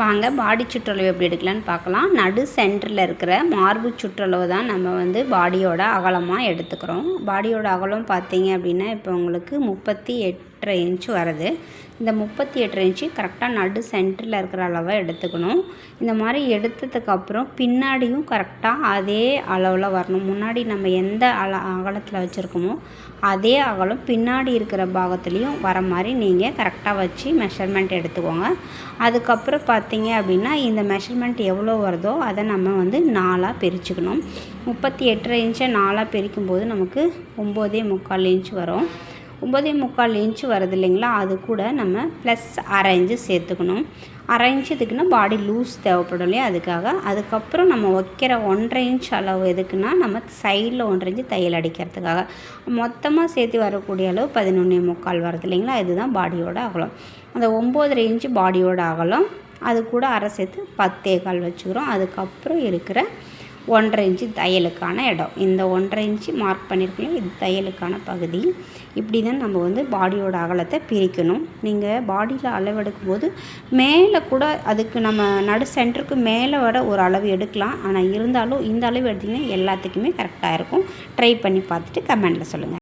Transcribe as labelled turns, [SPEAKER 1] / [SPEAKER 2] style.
[SPEAKER 1] வாங்க பாடி சுற்றளவு எப்படி எடுக்கலான்னு பார்க்கலாம். நடு சென்டரில் இருக்கிற மார்பு சுற்றளவு தான் நம்ம வந்து பாடியோட அகலமாக எடுத்துக்கிறோம். பாடியோட அகலம் பார்த்தீங்க அப்படின்னா இப்போ உங்களுக்கு முப்பத்தி எட்டரை இன்ச்சு வருது. இந்த முப்பத்தி எட்டரை இன்ச்சு கரெக்டாக நடு சென்டரில் இருக்கிற அளவை எடுத்துக்கணும். இந்த மாதிரி எடுத்ததுக்கப்புறம் பின்னாடியும் கரெக்டாக அதே அளவில் வரணும். முன்னாடி நம்ம எந்த அள அகலத்தில் வச்சுருக்கோமோ அதே அகலம் பின்னாடி இருக்கிற பாகத்துலேயும் வர மாதிரி நீங்கள் கரெக்டாக வச்சு மெஷர்மெண்ட் எடுத்துக்கோங்க. அதுக்கப்புறம் பார்த்தீங்க அப்படின்னா இந்த மெஷர்மெண்ட் எவ்வளோ வருதோ அதை நம்ம வந்து நாலாக பிரிச்சுக்கணும். முப்பத்தி எட்டரை இன்ச்சை நாலாக பிரிக்கும்போது நமக்கு ஒம்போதே முக்கால் இன்ச் வரும். ஒம்பதே முக்கால் இன்ச்சு வருது இல்லைங்களா? அது கூட நம்ம ப்ளஸ் அரை இன்ச்சு சேர்த்துக்கணும். அரை இன்ச்சு இதுக்குன்னா பாடி லூஸ் தேவைப்படும் இல்லையா? அதுக்காக. அதுக்கப்புறம் நம்ம வைக்கிற ஒன்றரை இன்ச் அளவு எதுக்குன்னா நம்ம சைடில் ஒன்றரை இன்ச்சு தையல் அடிக்கிறதுக்காக. மொத்தமாக சேர்த்து வரக்கூடிய அளவு பதினொன்றே முக்கால் வருது இல்லைங்களா? இதுதான் பாடியோட அகலம். அந்த ஒம்போதரை இன்ச்சு பாடியோட அகலம் அது கூட அரை சேர்த்து பத்தே கால் வச்சுக்கிறோம். அதுக்கப்புறம் இருக்கிற ஒன்றரை இன்ச்சு தையலுக்கான இடம். இந்த ஒன்றரை இன்ச்சு மார்க் பண்ணியிருக்கோம் இது தையலுக்கான பகுதி. இப்படி தான் நம்ம வந்து பாடியோட அகலத்தை பிரிக்கணும். நீங்கள் பாடியில் அளவெடுக்கும் போது மேலே கூட அதுக்கு நம்ம நடு சென்டருக்கு மேலே விட ஒரு அளவு எடுக்கலாம். ஆனால் இருந்தாலும் இந்த அளவு எடுத்திங்கன்னா எல்லாத்துக்குமே கரெக்டாக இருக்கும். ட்ரை பண்ணி பார்த்துட்டு கமெண்டில் சொல்லுங்கள்